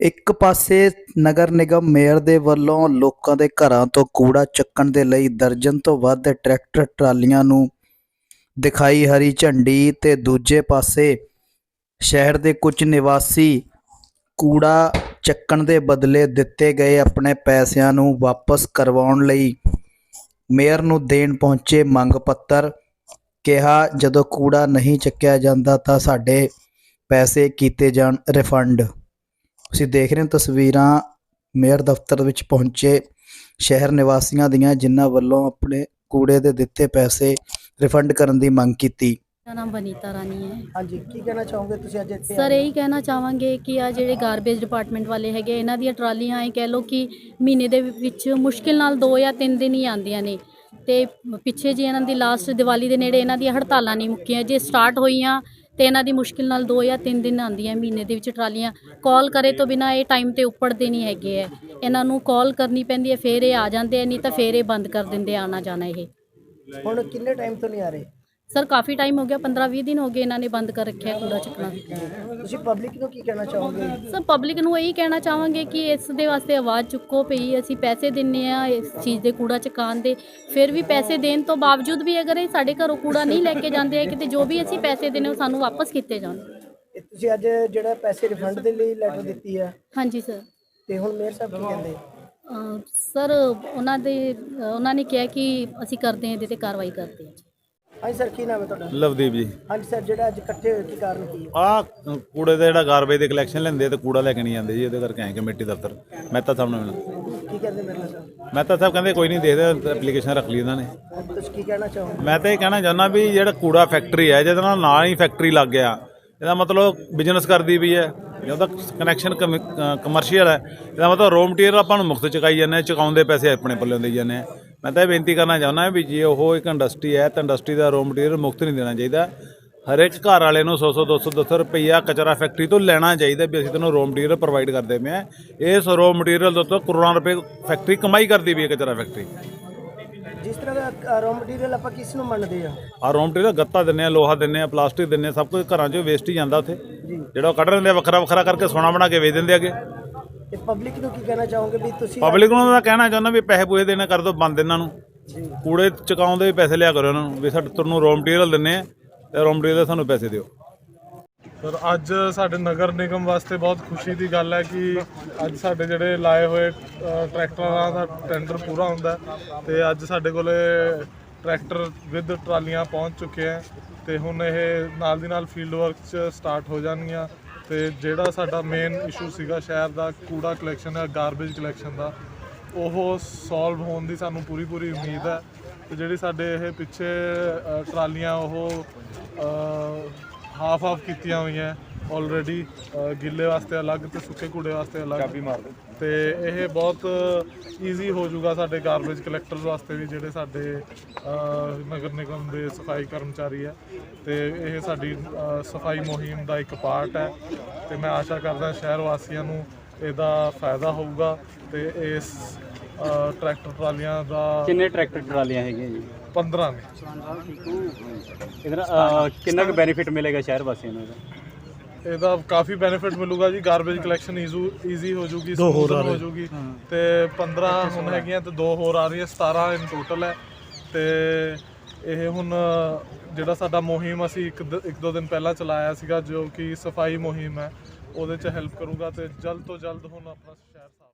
ਇੱਕ ਪਾਸੇ ਨਗਰ ਨਿਗਮ ਮੇਅਰ ਦੇ ਵੱਲੋਂ ਲੋਕਾਂ ਦੇ ਘਰਾਂ ਤੋਂ ਕੂੜਾ ਚੱਕਣ ਦੇ ਲਈ ਦਰਜਨ ਤੋਂ ਵੱਧ ਟਰੈਕਟਰ ਟਰਾਲੀਆਂ ਨੂੰ ਦਿਖਾਈ ਹਰੀ ਝੰਡੀ ਤੇ ਦੂਜੇ ਪਾਸੇ ਸ਼ਹਿਰ ਦੇ ਕੁਝ ਨਿਵਾਸੀ ਕੂੜਾ ਚੱਕਣ ਦੇ ਬਦਲੇ ਦਿੱਤੇ ਗਏ ਆਪਣੇ ਪੈਸਿਆਂ ਨੂੰ ਵਾਪਸ ਕਰਵਾਉਣ ਲਈ ਮੇਅਰ ਨੂੰ ਦੇਣ ਪਹੁੰਚੇ ਮੰਗ ਪੱਤਰ। ਕਿਹਾ, ਜਦੋਂ ਕੂੜਾ ਨਹੀਂ ਚੱਕਿਆ ਜਾਂਦਾ ਤਾਂ ਸਾਡੇ ਪੈਸੇ ਕੀਤੇ ਜਾਣ ਰਿਫੰਡ। ਤੁਸੀਂ ਦੇਖ ਰਹੇ ਹੋ ਤਸਵੀਰਾਂ ਮੇਅਰ ਦਫ਼ਤਰ ਵਿੱਚ ਪਹੁੰਚੇ ਸ਼ਹਿਰ ਨਿਵਾਸੀਆਂ ਦੀਆਂ ਜਿਨ੍ਹਾਂ ਵੱਲੋਂ ਆਪਣੇ ਕੂੜੇ ਦੇ ਦਿੱਤੇ ਪੈਸੇ ਰਿਫੰਡ ਕਰਨ ਦੀ ਮੰਗ ਕੀਤੀ। ਮੇਰਾ ਨਾਮ ਵਨੀਤਾ ਰਾਣੀ ਹੈ। ਹਾਂਜੀ ਕੀ ਕਹਿਣਾ ਚਾਹੋਗੇ ਤੁਸੀਂ ਅੱਜ ਇੱਥੇ ਸਰ ਇਹੀ ਕਹਿਣਾ ਚਾਹਾਂਗੇ ਕਿ ਆ ਜਿਹੜੇ ਗਾਰਬੇਜ ਡਿਪਾਰਟਮੈਂਟ ਵਾਲੇ ਹੈਗੇ ਇਹਨਾਂ ਦੀਆਂ ਟਰਾਲੀਆਂ ਇਹ ਕਹਿ ਲਓ ਕਿ ਮਹੀਨੇ ਦੇ ਵਿੱਚ ਮੁਸ਼ਕਿਲ ਨਾਲ 2 ਜਾਂ 3 ਦਿਨ ਹੀ ਆਉਂਦੀਆਂ ਨੇ। ਤੇ ਪਿੱਛੇ ਜੀ ਇਹਨਾਂ ਦੀ ਲਾਸਟ ਦੀਵਾਲੀ ਦੇ ਨੇੜੇ ਇਹਨਾਂ ਦੀਆਂ ਹੜਤਾਲਾਂ ਨਹੀਂ ਮੁੱਕੀਆਂ ਜੇ ਸਟਾਰਟ ਹੋਈਆਂ ਤੇ ਇਹਨਾਂ ਦੀ ਮੁਸ਼ਕਿਲ ਨਾਲ 2 ਜਾਂ 3 ਦਿਨ ਆਉਂਦੀਆਂ ਮਹੀਨੇ ਦੇ ਵਿੱਚ ਟਰਾਲੀਆਂ। ਕਾਲ ਕਰੇ ਤੋਂ ਬਿਨਾ ਇਹ ਟਾਈਮ ਤੇ ਉੱਪੜਦੇ ਨਹੀਂ ਹੈਗੇ ਹੈ। ਇਹਨਾਂ ਨੂੰ ਕਾਲ ਕਰਨੀ ਪੈਂਦੀ ਹੈ, ਫਿਰ ਇਹ ਆ ਜਾਂਦੇ ਆ ਨਹੀਂ ਤਾਂ ਫਿਰ ਇਹ ਬੰਦ ਕਰ ਦਿੰਦੇ ਆ ਜਾਣਾ ਇਹ। ਹੁਣ ਕਿੰਨੇ ਟਾਈਮ ਤੋਂ ਨਹੀਂ ਆ ਰਹੇ? ਸਰ ਕਾਫੀ ਟਾਈਮ ਹੋ ਗਿਆ 15-20 ਦਿਨ ਹੋ ਗਏ ਇਹਨਾਂ ਨੇ ਬੰਦ ਕਰ ਰੱਖਿਆ ਕੂੜਾ ਚੱਕਣਾ। ਤੁਸੀਂ ਪਬਲਿਕ ਨੂੰ ਕੀ ਕਹਿਣਾ ਚਾਹੋਗੇ? ਸਰ ਪਬਲਿਕ ਨੂੰ ਇਹੀ ਕਹਿਣਾ ਚਾਹਾਂਗੇ ਕਿ ਇਸ ਦੇ ਵਾਸਤੇ ਆਵਾਜ਼ ਚੁੱਕੋ ਪਈ ਅਸੀਂ ਪੈਸੇ ਦਿੰਨੇ ਆ ਇਸ ਚੀਜ਼ ਦੇ ਕੂੜਾ ਚਕਾਉਣ ਦੇ। ਫਿਰ ਵੀ ਪੈਸੇ ਦੇਣ ਤੋਂ ਬਾਵਜੂਦ ਵੀ ਅਗਰ ਇਹ ਸਾਡੇ ਘਰੋਂ ਕੂੜਾ ਨਹੀਂ ਲੈ ਕੇ ਜਾਂਦੇ ਆ ਕਿਤੇ ਜੋ ਵੀ ਅਸੀਂ ਪੈਸੇ ਦੇਣੇ ਉਹ ਸਾਨੂੰ ਵਾਪਸ ਕੀਤੇ ਜਾਣ। ਇਹ ਤੁਸੀਂ ਅੱਜ ਜਿਹੜਾ ਪੈਸੇ ਰਿਫੰਡ ਦੇ ਲਈ ਲੈਟਰ ਦਿੱਤੀ ਹੈ ਹਾਂਜੀ ਸਰ। ਤੇ ਹੁਣ ਮੇਅਰ ਸਾਹਿਬ ਕੀ ਕਹਿੰਦੇ? ਸਰ ਉਹਨਾਂ ਦੇ ਉਹਨਾਂ ਨੇ ਕਿਹਾ ਕਿ ਅਸੀਂ ਕਰਦੇ ਹਾਂ ਇਹਦੇ ਤੇ ਕਾਰਵਾਈ ਕਰਦੇ ਹਾਂ। ਹਾਂਜੀ ਸਰ ਕੀ ਨਾਮ ਹੈ ਤੁਹਾਡਾ? ਲਵਦੀਪ ਜੀ। ਹਾਂਜੀ ਸਰ ਜਿਹੜਾ ਅੱਜ ਇਕੱਠੇ ਹੋਏ ਕੀ ਕਾਰਨ ਕੀ ਹੈ? ਆ ਕੂੜੇ ਦਾ ਜਿਹੜਾ ਗਾਰਬੇਜ ਦੇ ਕਲੈਕਸ਼ਨ ਲੈਂਦੇ ਤੇ ਕੂੜਾ ਲੈ ਕੇ ਨਹੀਂ ਜਾਂਦੇ ਜੀ ਉਹਦੇ ਕਰਕੇ ਆਏ ਕਮੇਟੀ ਦਫ਼ਤਰ। ਮਹਿਤਾ ਸਾਹਿਬ ਨਾਲ ਮਿਲਣ ਕੀ ਕਹਿੰਦੇ ਮੇਰੇ ਨਾਲ ਸਰ? ਮਹਿਤਾ ਸਾਹਿਬ ਕਹਿੰਦੇ ਕੋਈ ਨਹੀਂ ਦੇਖਦੇ ਐਪਲੀਕੇਸ਼ਨ ਰੱਖ ਲਈ ਉਹਨਾਂ ਨੇ। ਤੁਸੀਂ ਕੀ ਕਹਿਣਾ ਚਾਹੋਗੇ? ਮੈਂ ਤਾਂ ਇਹ ਕਹਿਣਾ ਚਾਹੁੰਦਾ ਵੀ ਜਿਹੜਾ ਕੂੜਾ ਫੈਕਟਰੀ ਹੈ ਜਿਹਦੇ ਨਾਲ ਨਾਲ ਹੀ ਫੈਕਟਰੀ ਲੱਗ ਗਿਆ ਇਹਦਾ ਮਤਲਬ ਬਿਜ਼ਨਸ ਕਰਦੀ ਵੀ ਹੈ ਕਨੈਕਸ਼ਨ ਕਮਰਸ਼ੀਅਲ ਹੈ ਇਹਦਾ ਮਤਲਬ ਰੋ ਮਟੀਰੀਅਲ ਆਪਾਂ ਨੂੰ ਮੁਫਤ ਚੁਕਾਈ ਜਾਂਦੇ ਹਾਂ ਚੁਕਾਉਂਦੇ ਪੈਸੇ ਆਪਣੇ ਪੱਲੇ ਜਾਂਦੇ ਹਾਂ। ਮੈਂ ਤਾਂ ਇਹ ਬੇਨਤੀ ਕਰਨਾ ਚਾਹੁੰਦਾ ਵੀ ਜੇ ਉਹ ਇੱਕ ਇੰਡਸਟਰੀ ਹੈ ਤਾਂ ਇੰਡਸਟਰੀ ਦਾ ਰੋ ਮਟੀਰੀਅਲ ਮੁਫਤ ਨਹੀਂ ਦੇਣਾ ਚਾਹੀਦਾ। ਹਰੇਕ ਘਰ ਵਾਲੇ ਨੂੰ 100 100 200 200 ਰੁਪਈਆ ਕਚਰਾ ਫੈਕਟਰੀ ਤੋਂ ਲੈਣਾ ਚਾਹੀਦਾ ਵੀ ਅਸੀਂ ਤੈਨੂੰ ਰੋ ਮਟੀਰੀਅਲ ਪ੍ਰੋਵਾਈਡ ਕਰਦੇ ਪਏ ਹਾਂ ਇਸ ਰੋ ਮਟੀਰੀਅਲ ਦੇ ਉੱਤੇ ਕਰੋੜਾਂ ਰੁਪਏ ਫੈਕਟਰੀ ਕਮਾਈ ਕਰਦੀ ਵੀ ਹੈ ਕਚਰਾ ਫੈਕਟਰੀ ਜਿਸ ਤਰ੍ਹਾਂ ਦਾ ਰॉ ਮਟੀਰੀਅਲ ਆਪਾਂ ਕਿਸ ਨੂੰ ਮੰਨਦੇ ਆ? ਆ ਰੋ ਮਟੀਰੀਅਲ ਗੱਤਾ ਦਿੰਨੇ ਆ ਲੋਹਾ ਦਿੰਨੇ ਆ ਪਲਾਸਟਿਕ ਦਿੰਨੇ ਆ ਸਭ ਕੁਝ ਘਰਾਂ 'ਚੋਂ ਵੇਸਟ ਹੀ ਜਾਂਦਾ ਉੱਥੇ। ਜਿਹੜਾ ਕੱਢ ਲੈਂਦੇ ਆ ਵੱਖਰਾ ਵੱਖਰਾ ਕਰਕੇ ਸੋਨਾ ਬਣਾ ਕੇ ਵੇਚ ਦਿੰਦੇ ਅੱਗੇ। ਤੇ ਪਬਲਿਕ ਨੂੰ ਕੀ ਕਹਿਣਾ ਚਾਹੋਗੇ ਵੀ ਤੁਸੀਂ ਪਬਲਿਕ ਨੂੰ ਮੈਂ ਕਹਿਣਾ ਚਾਹੁੰਦਾ ਵੀ ਪੈਸੇ ਪੂਏ ਦੇਣੇ ਕਰ ਦੋ ਬੰਦ ਇਹਨਾਂ ਨੂੰ। ਕੂੜੇ ਚੁਕਾਉਣ ਦੇ ਵੀ ਪੈਸੇ ਲਿਆ ਕਰੋ ਇਹਨਾਂ ਨੂੰ। ਵੀ ਸਾਡੇ ਤੁਹਾਨੂੰ ਰੋ ਮਟੀਰੀਅਲ ਦਿੰਨੇ ਆ ਤੇ ਰੋ ਮਟੀਰੀਅਲ ਦੇ ਸਾਨੂੰ ਪੈਸੇ ਦਿਓ। ਸਰ ਅੱਜ ਸਾਡੇ ਨਗਰ ਨਿਗਮ ਵਾਸਤੇ ਬਹੁਤ ਖੁਸ਼ੀ ਦੀ ਗੱਲ ਹੈ ਕਿ ਅੱਜ ਸਾਡੇ ਜਿਹੜੇ ਲਾਏ ਹੋਏ ਅ, ਟਰੈਕਟਰਾਂ ਦਾ ਟੈਂਡਰ ਪੂਰਾ ਹੁੰਦਾ ਹੈ ਤੇ ਅੱਜ ਸਾਡੇ ਕੋਲੇ ਟਰੈਕਟਰ ਵਿਦ ਟਰਾਲੀਆਂ ਪਹੁੰਚ ਚੁੱਕੇ ਹੈ ਤੇ ਹੁਣ ਇਹ ਨਾਲ ਦੀ ਨਾਲ ਫੀਲਡ ਵਰਕ ਚ ਸਟਾਰਟ ਹੋ ਜਾਣਗੀਆਂ। ਤੇ ਜਿਹੜਾ ਸਾਡਾ ਮੇਨ ਇਸ਼ੂ ਸੀਗਾ ਸ਼ਹਿਰ ਦਾ, ਕੂੜਾ ਕਲੈਕਸ਼ਨ ਹੈ ਗਾਰਬੇਜ ਕਲੈਕਸ਼ਨ ਦਾ, ਉਹ ਸੋਲਵ ਹੋਣ ਦੀ ਸਾਨੂੰ ਪੂਰੀ ਪੂਰੀ ਉਮੀਦ ਹੈ। ਤੇ ਜਿਹੜੀ ਸਾਡੇ ਇਹ ਪਿੱਛੇ ਟਰਾਲੀਆਂ ਉਹ ਹਾਫ ਹਾਫ ਕੀਤੀਆਂ ਹੋਈਆਂ। ਆਲਰੇਡੀ ਗਿੱਲੇ ਵਾਸਤੇ ਅਲੱਗ ਤੇ ਸੁੱਕੇ ਕੂੜੇ ਵਾਸਤੇ ਅਲੱਗ। ਚਾਬੀ ਮਾਰ ਤੇ ਇਹ ਬਹੁਤ ਈਜ਼ੀ ਹੋ ਜਾਊਗਾ ਸਾਡੇ ਗਾਰਬੇਜ ਕਲੈਕਟਰਸ ਵਾਸਤੇ ਵੀ ਜਿਹੜੇ ਸਾਡੇ ਅ, ਨਗਰ ਨਿਗਮ ਦੇ ਸਫ਼ਾਈ ਕਰਮਚਾਰੀ ਹੈ ਤੇ ਇਹ ਸਾਡੀ ਅ, ਸਫ਼ਾਈ ਮੁਹਿੰਮ ਦਾ ਇੱਕ ਪਾਰਟ ਹੈ। ਤੇ ਮੈਂ ਆਸ਼ਾ ਕਰਦਾ ਸ਼ਹਿਰ ਵਾਸੀਆਂ ਨੂੰ ਇਹਦਾ ਫਾਇਦਾ ਹੋਊਗਾ। ਤੇ ਇਸ ਅ, ਟਰੈਕਟਰ ਟਰਾਲੀਆਂ ਦਾ ਕਿੰਨੇ ਟਰੈਕਟਰ ਟਰਾਲੀਆਂ ਹੈਗੀਆਂ ਜੀ? 15 ਨੇ। ਇਹਦੇ ਕਿੰਨਾ ਕੁ ਬੈਨੀਫਿਟ ਮਿਲੇਗਾ ਸ਼ਹਿਰ ਵਾਸੀਆਂ ਨੂੰ ਇਹਦਾ? ਇਹਦਾ ਕਾਫੀ ਬੈਨੀਫਿਟ ਮਿਲੂਗਾ ਜੀ ਗਾਰਬੇਜ ਕਲੈਕਸ਼ਨ ਈਜ਼ੀ ਹੋ ਜੂਗੀ ਸਮੂਥ ਹੋ ਜੂਗੀ। ਤੇ 15 ਹੁਣ ਹੈਗੀਆਂ ਤੇ ਦੋ ਹੋਰ ਆ ਰਹੀਆਂ 17 ਇਨ ਟੋਟਲ ਹੈ। ਤੇ ਇਹ ਹੁਣ ਜਿਹੜਾ ਸਾਡਾ ਮੁਹਿੰਮ ਅਸੀਂ ਇੱਕ ਦ- ਇੱਕ ਦੋ ਦਿਨ ਪਹਿਲਾਂ ਚਲਾਇਆ ਸੀਗਾ ਜੋ ਕਿ ਸਫ਼ਾਈ ਮੁਹਿੰਮ ਹੈ ਉਹਦੇ ਚ ਹੈਲਪ ਕਰੂਗਾ ਤੇ ਜਲਦ ਤੋਂ ਜਲਦ ਹੁਣ ਆਪਣਾ ਸ਼ਹਿਰ ਸਾਫ਼